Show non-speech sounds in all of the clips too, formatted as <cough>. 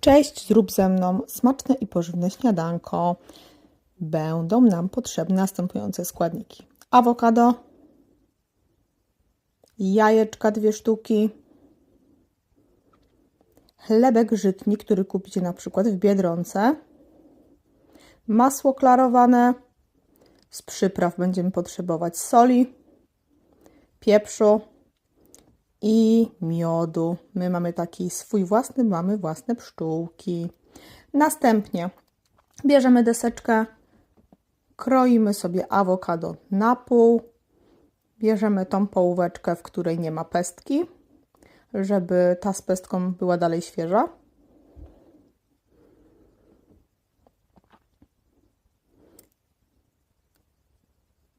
Cześć, zrób ze mną smaczne i pożywne śniadanko. Będą nam potrzebne następujące składniki: awokado, jajeczka dwie sztuki, chlebek żytni, który kupicie na przykład w Biedronce, masło klarowane, z przypraw będziemy potrzebować soli, pieprzu i miodu. My mamy taki swój własny, mamy własne pszczółki. Następnie bierzemy deseczkę, kroimy sobie awokado na pół, bierzemy tą połóweczkę, w której nie ma pestki, żeby ta z pestką była dalej świeża.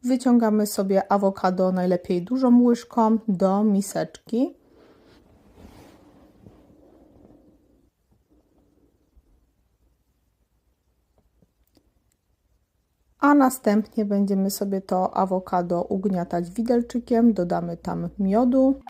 Wyciągamy sobie awokado najlepiej dużą łyżką do miseczki. A następnie będziemy sobie to awokado ugniatać widelczykiem, dodamy tam miodu.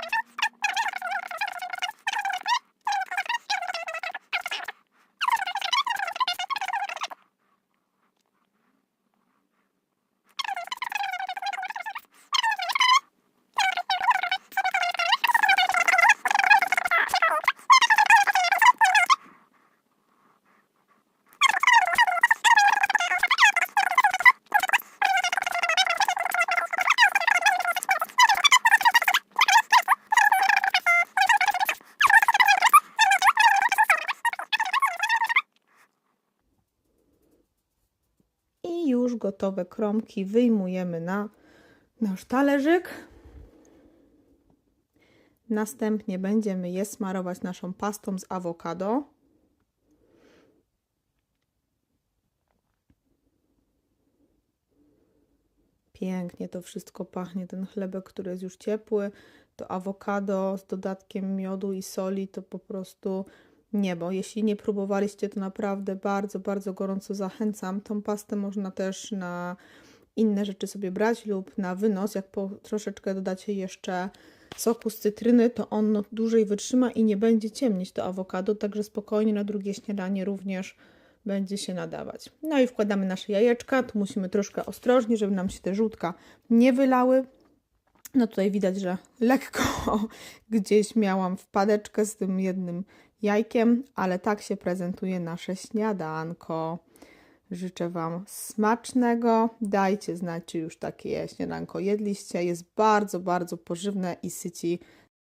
I już gotowe kromki wyjmujemy na nasz talerzyk. Następnie będziemy je smarować naszą pastą z awokado. Pięknie to wszystko pachnie. Ten chlebek, który jest już ciepły, to awokado z dodatkiem miodu i soli, to po prostu niebo. Jeśli nie próbowaliście, to naprawdę bardzo, bardzo gorąco zachęcam. Tą pastę można też na inne rzeczy sobie brać lub na wynos. Jak po troszeczkę dodacie jeszcze soku z cytryny, to on dłużej wytrzyma i nie będzie ciemnieć to awokado, także spokojnie na drugie śniadanie również będzie się nadawać. No i wkładamy nasze jajeczka. Tu musimy troszkę ostrożnie, żeby nam się te żółtka nie wylały. No tutaj widać, że lekko <laughs> gdzieś miałam wpadeczkę z tym jednym jajkiem, ale tak się prezentuje nasze śniadanko. Życzę Wam smacznego. Dajcie znać, czy już takie śniadanko jedliście. Jest bardzo, bardzo pożywne i syci